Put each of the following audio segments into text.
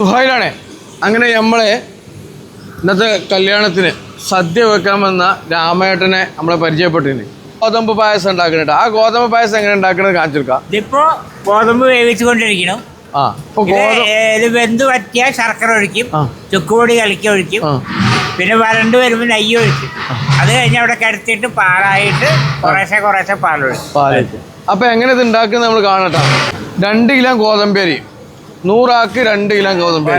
സുഹൈലാണേ. അങ്ങനെ നമ്മളെ ഇന്നത്തെ കല്യാണത്തിന് സദ്യ വെക്കാൻ വന്ന രാമേട്ടനെ നമ്മളെ പരിചയപ്പെട്ടിന് ഗോതമ്പ് പായസം ഉണ്ടാക്കുന്നുണ്ട് ആ ഗോതമ്പ് പായസം എങ്ങനെ ഉണ്ടാക്കുന്നത് കാണിച്ചെടുക്കാം? ഇതിപ്പോ ഗോതമ്പ് വേവിച്ചുകൊണ്ടിരിക്കണം ആ ഇപ്പൊ ഗോതമ്പ് ഇത് വെന്ത് പറ്റിയ ശർക്കര ഒഴിക്കും ചുക്കുപൊടി കലക്കി ഒഴിക്കും പിന്നെ വരണ്ട് വരുമ്പോൾ നെയ്യ് ഒഴിക്കും. അത് കഴിഞ്ഞ് അവിടെ കിടത്തിയിട്ട് പാലായിട്ട് കുറേശ്ശെ കുറേശ്ശെ പാലൊഴിക്കും. അപ്പൊ എങ്ങനെ ഇത് ഉണ്ടാക്കുന്നത് നമ്മൾ കാണട്ടെ. രണ്ട് കിലോ ഗോതമ്പേരി നൂറാക്ക് രണ്ട് കിലോ ഗോതമ്പ്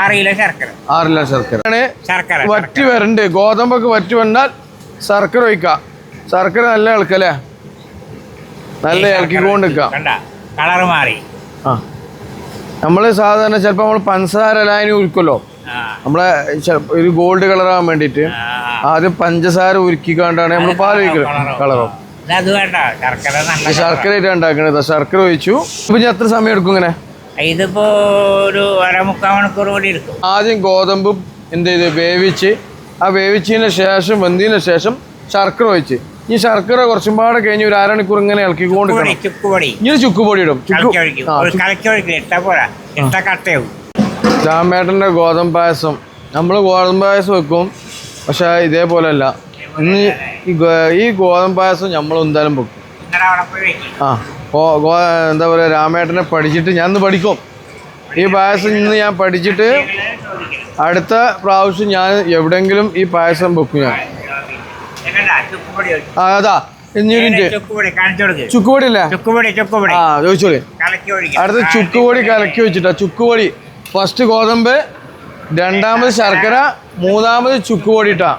ആറ് കിലോ ശർക്കര. ആറ് കിലോ ശർക്കര. വറ്റി വരണ്ട്. ഗോതമ്പൊക്കെ വറ്റി വന്നാൽ ശർക്കര ഒഴിക്കാം. ശർക്കര നല്ല ഇളക്കല്ലേ? നല്ല ഇളക്കിക്കൊണ്ട് നിൽക്കാം കളർ മാറി. ആ. നമ്മൾ സാധാരണ ചിലപ്പോൾ നമ്മൾ പഞ്ചസാര ലായനി ഉരുക്കുമല്ലോ? ആ. നമ്മളെ ഒരു ഗോൾഡ് കളറാകാൻ വേണ്ടിയിട്ട് വേണ്ടിട്ട് ആദ്യം പഞ്ചസാര ഉരുക്കിക്കാണ്ടാണ് നമ്മൾ പാൽ ഒഴിക്കുന്നത് കളറും. ശർക്കര നല്ല ശർക്കര ആയിട്ട് ഉണ്ടാക്കണത്. ശർക്കര ഒഴിച്ചു. ഇപ്പൊ ഞാൻ എത്ര സമയം എടുക്കും ഇങ്ങനെ. ഇതിപ്പോ ഒരു അരമുക്കാൽ മണിക്കൂർ കൂടി എടുക്കും ആദ്യം ഗോതമ്പ് എന്ത് ചെയ്ത് വേവിച്ച് ആ വേവിച്ചതിന് ശേഷം വെന്തതിന് ശേഷം ശർക്കര ഒഴിച്ച്. ഈ ശർക്കര കുറച്ചും പാടെ കഴിഞ്ഞ് ഒരു അരമണിക്കൂർ ഇങ്ങനെ ഇളക്കിക്കൊണ്ട് ചുക്കുപൊടി. നിൽക്കണം ചുക്കുപൊടി ഇടും. രാമേട്ടന്റെ രാമേട്ടന്റെ ഗോതമ്പ് പായസം. നമ്മൾ ഗോതമ്പ് പായസം വെക്കും. പക്ഷെ ഇതേപോലെയല്ല. ഇന്ന് ഈ ഗോതമ്പ് പായസം നമ്മൾ എന്തായാലും വെക്കും. ആ. എന്താ പറയുക രാമേട്ടനെ പഠിച്ചിട്ട് ഞാൻ ഇന്ന് പഠിക്കും. ഈ പായസം ഇന്ന് ഞാൻ പഠിച്ചിട്ട് അടുത്ത പ്രാവശ്യം ഞാൻ എവിടെയെങ്കിലും ഈ പായസം വെക്കും ഞാൻ. ആ അതാ ചുക്കുപൊടി അല്ലേ ആ ചോദിച്ചോളി. അടുത്ത ചുക്കുപൊടി കലക്കി വെച്ചിട്ടാ ചുക്കുപൊടി. ഫസ്റ്റ് ഗോതമ്പ് രണ്ടാമത് ശർക്കര മൂന്നാമത് ചുക്കുപൊടി ഇട്ടാ.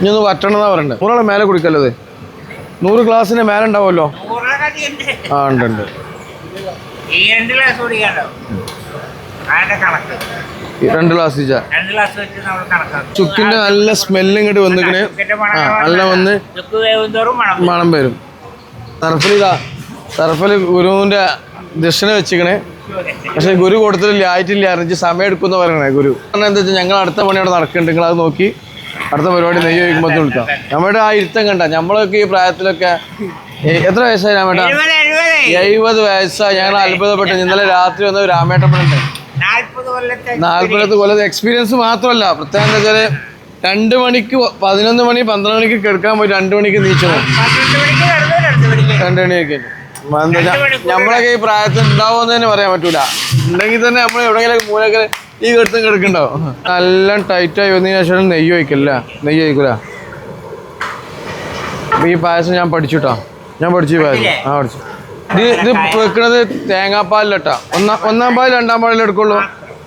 ഇനി ഒന്ന് വറ്റണം എന്നാ പറയണ്ടേ? ഒരാളെ മേലെ കുടിക്കല്ലത് നൂറ് ഗ്ലാസ്സിന് മേലെ ഉണ്ടാവുമല്ലോ ആ ഉണ്ട് ഉണ്ട്. രണ്ട് ഗ്ലാസ് ചുക്കിന്റെ നല്ല സ്മെല്ല് ഇങ്ങോട്ട് വന്നിക്കണ്. നല്ല വന്ന് മണം വരും. വരും. ഇതാ സർഫൽ ഗുരുവിന്റെ ദക്ഷിണ വെച്ചിക്കണേ. പക്ഷെ ഗുരു കൊടുത്തിട്ടില്ല ആയിട്ടില്ല അറിഞ്ഞ് സമയം എടുക്കുന്ന പറയണേ ഗുരു. കാരണം എന്താ വെച്ചാൽ ഞങ്ങൾ അടുത്ത പണി അവിടെ നടക്കുന്നുണ്ട് നിങ്ങൾ അത് നോക്കി. അടുത്ത പരിപാടി നെയ്യ് വയ്ക്കുമ്പോൾ വിളിക്കാം. നമ്മുടെ ആ ഇരുത്തം കണ്ട നമ്മളൊക്കെ ഈ പ്രായത്തിലൊക്കെ എത്ര വയസ്സായി രാമേട്ട? എഴുപത് വയസ്സായി. ഞങ്ങൾ അത്ഭുതപ്പെട്ടു. ഇന്നലെ രാത്രി വന്ന രാമേട്ടപ്പനുണ്ട് നാൽപ്പത് കൊല്ലത്തെ എക്സ്പീരിയൻസ് മാത്രമല്ല. പ്രത്യേകം എന്താ വെച്ചാൽ രണ്ട് മണിക്ക് പതിനൊന്ന് മണി പന്ത്രണ്ട് മണിക്ക് കിടക്കാൻ പോയി രണ്ട് മണിക്ക് നീച്ചു രണ്ട് മണിയൊക്കെ. നമ്മളൊക്കെ ഈ പ്രായത്തിൽ ഉണ്ടാവുമെന്ന് തന്നെ പറയാൻ പറ്റൂല. ഉണ്ടെങ്കിൽ തന്നെ നമ്മൾ എവിടെയെങ്കിലും മൂലൊക്കെ ഈ കെടുത്തും കിടക്കണ്ടോ നല്ല ടൈറ്റായി വന്നതിന് ശേഷം നെയ്യ് ഒഴിക്കില്ല നെയ്യ് ഒഴിക്കൂല. അപ്പൊ ഈ പായസം ഞാൻ പഠിച്ചുട്ടോ. ഞാൻ പഠിച്ചു പായസം. ആ പഠിച്ചു. ഇത് ഇത് വെക്കണത് തേങ്ങാപ്പാലിലട്ടാ. ഒന്നാം ഒന്നാം പാൽ രണ്ടാം പാലിൽ എടുക്കുള്ളൂ?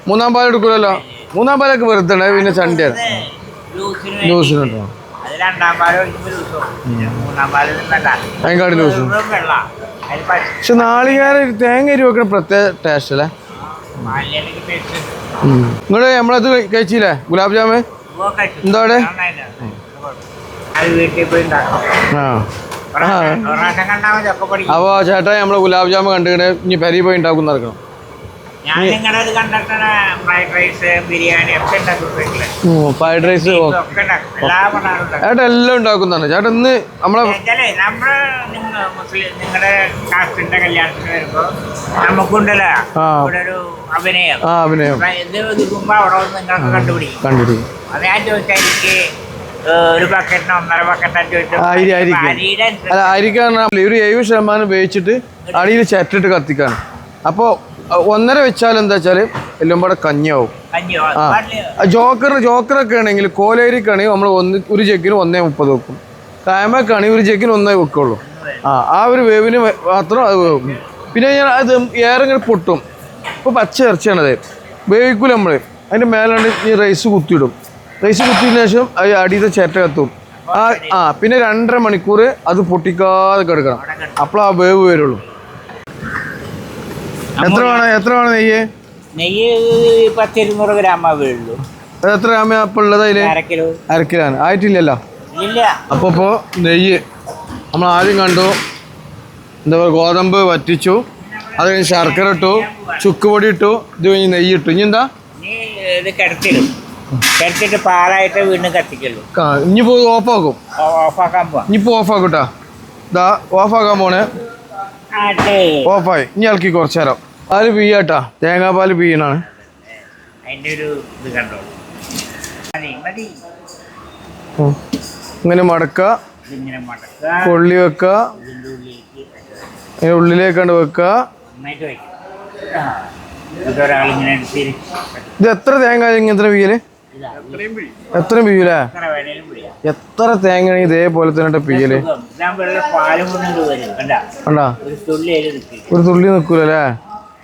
മൂന്നാം പാൽ എടുക്കൂലല്ലോ? മൂന്നാം പാലൊക്കെ വെറുതെ പിന്നെ ചണ്ടിയാണ് വേണ്ടി. ലൂസിനുണ്ടോ അതിനെക്കാട്ടി ലൂസ് പക്ഷെ നാളികേരം തേങ്ങ അരി വെക്കണ പ്രത്യേക ടേസ്റ്റ് അല്ലേ? നിങ്ങൾ നമ്മളത് കഴിച്ചില്ലേ? ഗുലാബ് ജാമ്? എന്താ അവിടെ? അപ്പൊ ചേട്ടാ നമ്മൾ ഗുലാബ് ജാമ് കണ്ടിട്ട് ഇനി പെരി പോയി ഉണ്ടാക്കുന്ന നടക്കണം. ഞാൻ നിങ്ങളുടെ ഇത് കണ്ടിട്ടാണ് ഫ്രൈഡ് റൈസ് ബിരിയാണി ഒക്കെ ഉണ്ടാക്കും വീട്ടിൽ. ഫ്രൈഡ് റൈസ് എല്ലാ ചേട്ടാ ഉണ്ടാക്കുന്നതാണ്. ചേട്ടാ ഇന്ന് നമ്മളെ നിങ്ങളുടെ കാസ്റ്റിന്റെ കല്യാണത്തിന് വരുമ്പോ നമുക്കുണ്ടല്ലോ ഇവിടെ ഒരു അഭിനയം. അഭിനയം. ഇത് അവിടെ വന്ന് നിങ്ങൾക്ക് കണ്ടുപിടിക്കും. കണ്ടിരിക്കും അത് ഞാൻ ചോദിച്ചാൽ എനിക്ക് ഒരു ബക്കറ്റിന് ഒന്നര എഴുപത് ശതമാനം ഉപയോഗിച്ചിട്ട് അടിയിൽ ചെറ്റിട്ട് കത്തിക്കാണ്. അപ്പോൾ ഒന്നര വെച്ചാൽ എന്താ വെച്ചാൽ എല്ലാം കൂടെ കഞ്ഞാവും ആ. ജോക്കർ ജോക്കറൊക്കെ ആണെങ്കിൽ കോലേരി കോലേരിക്കാണെങ്കിൽ നമ്മൾ ഒന്ന് ഒരു ചെക്കിന് ഒന്നേ മുപ്പത് വെക്കും. കായമക്കാണെങ്കിൽ ഒരു ചെക്കിന് ഒന്നേ വെക്കുള്ളൂ. ആ ആ ഒരു വേവിന് മാത്രം അത് വേവും. പിന്നെ ഞാൻ അത് ഏറെ ഇങ്ങനെ പൊട്ടും. ഇപ്പോൾ പച്ച ഇറച്ചിയാണത് വേവിക്കൂല നമ്മൾ അതിന്റെ മേലാണ് ഈ റൈസ് കുത്തിയിടും. റൈസ് കുത്തിയതിനു ശേഷം അത് അടിയത്തെ ചേട്ട കത്തും. ആ ആ പിന്നെ രണ്ടര മണിക്കൂർ അത് പൊട്ടിക്കാതെ കിടക്കണം. അപ്പോൾ ആ വേവ് വരുള്ളൂ. എത്ര വേണം എത്ര വേണം നെയ്യ്? നെയ്യ് പത്തിരുന്നൂറ് ഗ്രാമേ വീഴുള്ളൂ എത്ര ഗ്രാമ അപ്പോൾ ഉള്ളത് അതിൽ അര കിലോ. ആയിട്ടില്ലല്ലോ? ഇല്ല. അപ്പോൾ ഇപ്പോൾ നെയ്യ് നമ്മൾ ആദ്യം കണ്ടു. എന്താ പറയുക ഗോതമ്പ് വറ്റിച്ചു. അത് കഴിഞ്ഞ് ശർക്കര ഇട്ടു. ചുക്കുപൊടി ഇട്ടു. ഇത് കഴിഞ്ഞ് നെയ്യ് ഇട്ടു. ഇനി എന്താ? ഇത് കിടത്തിടും കിടത്തിട്ട് പാലായിട്ട് വീണ്ടും കത്തിക്കുള്ളൂ ക- ഇനിയിപ്പോൾ ഓഫാക്കും. ഓഫാക്കാൻ പോവാം. ഇനിയിപ്പോൾ ഓഫാക്കൂട്ടാ കേട്ടോ ഇതാ ഓഫാക്കാൻ പോണേ. ഓഫായി. ഇനി ഇളക്കി കുറച്ചു നേരം. പാൽ പിയ്യാട്ടാ തേങ്ങാപ്പാൽ പിയ്യണാണ് ഒരു ഇത് ഉം. ഇങ്ങനെ മടക്ക. വെക്ക. കൊള്ളി ഇതിന്റെ ഉള്ളിലേക്കാണ്ട് വെക്ക. ഇത് എത്ര തേങ്ങ ഇങ്ങനത്തെ പിയ്യൽ എത്രയും എത്ര പിയ്യൂലേ എത്ര തേങ്ങ ഇതേപോലെ തന്നെ പിയ്യൽ കൊണ്ടു ഒരു തുള്ളി അതിൽ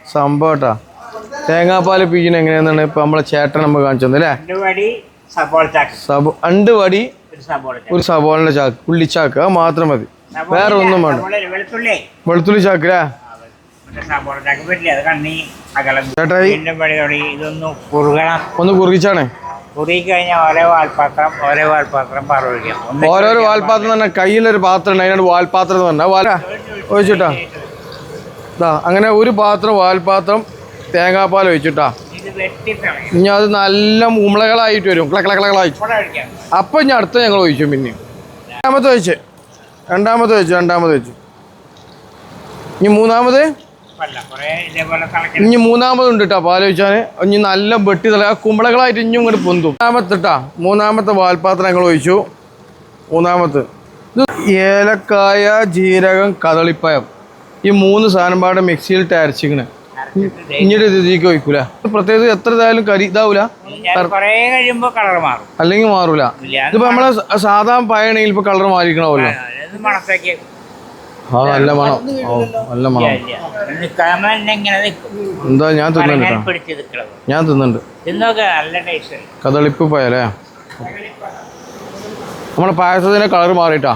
നിൽക്കും ഒരു തുള്ളി നിൽക്കൂലല്ലേ സംഭവം കേട്ടാ. തേങ്ങാപ്പാൽ പിയ്യണ എങ്ങനെയാന്നാണ് ഇപ്പൊ നമ്മളെ ചേട്ടൻ നമ്മൾ കാണിച്ചു തന്നെ അല്ലേ? രണ്ട് വടി ചാക്ക്. സബോ രണ്ട് വടി ഒരു സബോള ചാക്ക്. ഒരു സബോളിന്റെ ചാക്ക് ഉള്ളിച്ചാക്ക് അത് മാത്രം മതി. വേറെ ഒന്നും വേണ്ട. വെളുത്തുള്ളി. വെളുത്തുള്ളി ചാക്ക് അല്ലേ? മറ്റേ ചാക്ക് പറ്റില്ല അത് കണ്ണി അകലം. ചേട്ടായി പിന്നെ പടി തുടങ്ങി ഇതൊന്ന് കുറുകണം. ഒന്ന് കുറുകിച്ചാണേ. ഓരോരോ വാൽപാത്രം തന്നെ കയ്യിലൊരു പാത്രം ഉണ്ട് അതിനോട് വാൽപാത്രം എന്ന് പറഞ്ഞാൽ ഒഴിച്ചിട്ടാ? അങ്ങനെ ഒരു പാത്രം വാൽപാത്രം തേങ്ങാപ്പാൽ ഒഴിച്ചിട്ടാ. ഇനി അത് നല്ല ഉമ്മളകളായിട്ട് വരും. ഒഴിക്കാം. അപ്പം ഇനി അടുത്ത ഞങ്ങൾ ഒഴിച്ചു പിന്നെ. രണ്ടാമത്തെ ഒഴിച്ച്. രണ്ടാമത് ഒഴിച്ചു രണ്ടാമത് ഒഴിച്ചു. ഇനി മൂന്നാമത്? കേട്ടോ ഇനി മൂന്നാമതുണ്ട് കേട്ടോ പാലൊഴിച്ചാൽ ഇനി നല്ല വെട്ടി തല കുമ്പളകളായിട്ട് ഇനിയും ഇങ്ങോട്ട് പൊന്തും. മൂന്നാമത്തെ ഇട്ടാ മൂന്നാമത്തെ വാൽപാത്രം ഞങ്ങൾ ഒഴിച്ചു. മൂന്നാമത്തെ. ഏലക്കായ ജീരകം കദളിപ്പയം ഈ മൂന്ന് സാധനം പാടെ മിക്സിയിൽ അരച്ചിക്കണ് ഇങ്ങോട്ട് ഇതിലേക്ക് ഒഴിക്കൂല. പ്രത്യേകിച്ച് എത്ര ഇതായാലും കരി ഇതാവൂല. കഴിയുമ്പോ കുറേ കഴിയുമ്പോൾ കളർ മാറും. അല്ലെങ്കിൽ മാറൂല. ഇതിപ്പോ നമ്മളെ സാധാ പയണെങ്കിൽ ഇപ്പൊ കളർ മാറിക്കണല്ലോ ആ നല്ല മണം. ഓ നല്ല മണം. എന്താ ഞാൻ തിന്നുന്നുണ്ട് ഞാൻ തിന്നുന്നുണ്ട്. തിന്നൊക്കെ നല്ല ടേസ്റ്റ് കദളിപ്പ് പോയാലേ നമ്മുടെ പായസത്തിന്റെ കളർ മാറിയിട്ടാ.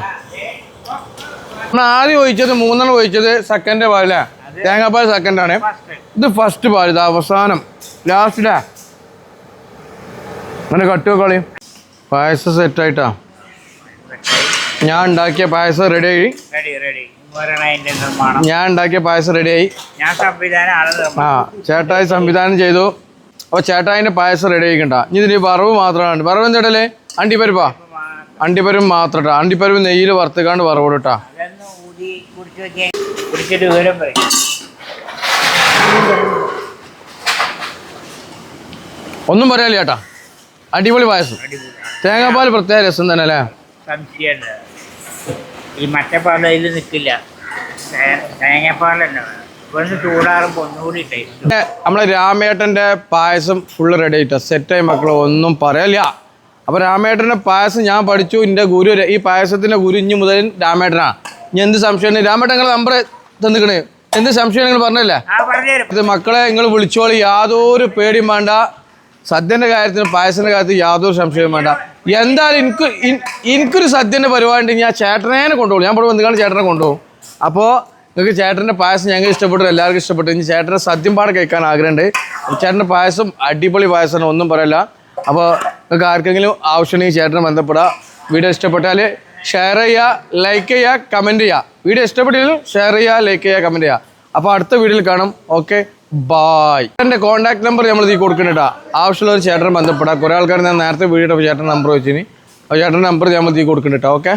നമ്മൾ ആദ്യം ഒഴിച്ചത് മൂന്നെണ്ണം ഒഴിച്ചത് സെക്കൻഡ് പാലേ തേങ്ങാപ്പാൽ സെക്കൻഡ് ആണ്. ഇത് ഫസ്റ്റ് പാൽ ഇത് അവസാനം. ലാസ്റ്റിലാ അങ്ങനെ കട്ടു കളി. പായസം സെറ്റായിട്ടാ ഞാൻ ഉണ്ടാക്കിയ പായസം റെഡിയായി ഞാൻ ഉണ്ടാക്കിയ പായസം റെഡിയായി ആ ചേട്ടായി സംവിധാനം ചെയ്തു. അപ്പോൾ ചേട്ടായിന്റെ പായസം റെഡി ആയിക്കണ്ട. ഇനി ഇതിന് വറവ് മാത്രമാണ്. വറവ് എന്താടല്ലേ അണ്ടിപ്പരിപ്പാ. അണ്ടിപ്പരിപ്പ് മാത്രട്ടാ അണ്ടിപ്പരുവ് നെയ്യിൽ വറുത്തുകാണ്ട് വറവ് ഇട്ടാ അതൊന്ന് ഊതി കുടിച്ച് വെക്കാൻ കുടിച്ചിട്ട് വിവരം പറയും. ഒന്നും പറയാല ചേട്ടാ. അടിപൊളി പായസം. തേങ്ങാപ്പാൽ പ്രത്യേക രസം തന്നെ അല്ലേ? സംശയമുണ്ട് ഈ മറ്റേ പാൽ അതിൽ നിൽക്കില്ല തേ- തേങ്ങാപ്പാൽ തന്നെ വേണം ഒന്ന് ചൂടാറുമ്പോൾ ഒന്നുകൂടി ടേസ്റ്റ് പിന്നെ നമ്മളെ രാമേട്ടന്റെ പായസം ഫുള്ള് റെഡി ആയിട്ടാ. സെറ്റായി മക്കളെ ഒന്നും പറയല്ല അപ്പൊ രാമേട്ടന്റെ പായസം ഞാൻ പഠിച്ചു. എന്റെ ഗുരു ഈ പായസത്തിന്റെ ഗുരു ഇഞ്ഞു മുതൽ രാമേട്ടനാ. ഇനി എന്ത് സംശയം രാമേട്ട നിങ്ങളെ നമ്പർ തന്നിക്കണേ. എന്ത് സംശയം നിങ്ങൾ പറഞ്ഞല്ലേ ഇത് മക്കളെ നിങ്ങൾ വിളിച്ചോളി. യാതൊരു പേടിയും വേണ്ട. സദ്യന്റെ കാര്യത്തിന് പായസത്തിന്റെ കാര്യത്തിൽ യാതൊരു സംശയവും വേണ്ട. എന്തായാലും എനിക്ക് എനിക്കൊരു സദ്യന്റെ പരിപാടി ഉണ്ടെങ്കിൽ ഞാൻ ചേട്ടനെ കൊണ്ടുപോകും. ഞാൻ ഇവിടെ വന്നുകാണ് ചേട്ടനെ കൊണ്ടുപോകും. അപ്പോൾ നിങ്ങൾക്ക് ചേട്ടന്റെ പായസം ഞങ്ങൾ ഇഷ്ടപ്പെട്ടു എല്ലാവർക്കും ഇഷ്ടപ്പെട്ടു. ഇനി ചേട്ടന്റെ സദ്യം പാടെ കഴിക്കാൻ ആഗ്രഹമുണ്ട്. ചേട്ടന്റെ പായസം അടിപൊളി പായസമാണ് ഒന്നും പറയല്ല. അപ്പോൾ നിങ്ങൾക്ക് ആർക്കെങ്കിലും ആവശ്യമുണ്ടെങ്കിൽ ചേട്ടനെ ബന്ധപ്പെടുക വീഡിയോ ഇഷ്ടപ്പെട്ടാൽ ഷെയർ ചെയ്യുക ലൈക്ക് ചെയ്യുക കമന്റ് ചെയ്യുക. വീഡിയോ ഇഷ്ടപ്പെട്ടില്ലെങ്കിൽ ഷെയർ ചെയ്യുക ലൈക്ക് ചെയ്യുക കമന്റ് ചെയ്യുക. അപ്പോൾ അടുത്ത വീഡിയോയിൽ കാണാം. ഓക്കെ ബായ് എന്റെ കോൺടാക്ട് നമ്പർ നമ്മൾ ഇതിൽ കൊടുക്കുന്നുണ്ടാ ഒരു ചേട്ടനെ ബന്ധപ്പെടാം. കുറേ ആൾക്കാർ ഞാൻ നേരത്തെ വീഡിയോ ചേട്ടൻ നമ്പർ വെച്ചിന്. അപ്പോൾ ചേട്ടന്റെ നമ്പർ നമ്മൾ ഇതിൽ കൊടുക്കുന്നുണ്ടാ ഓക്കെ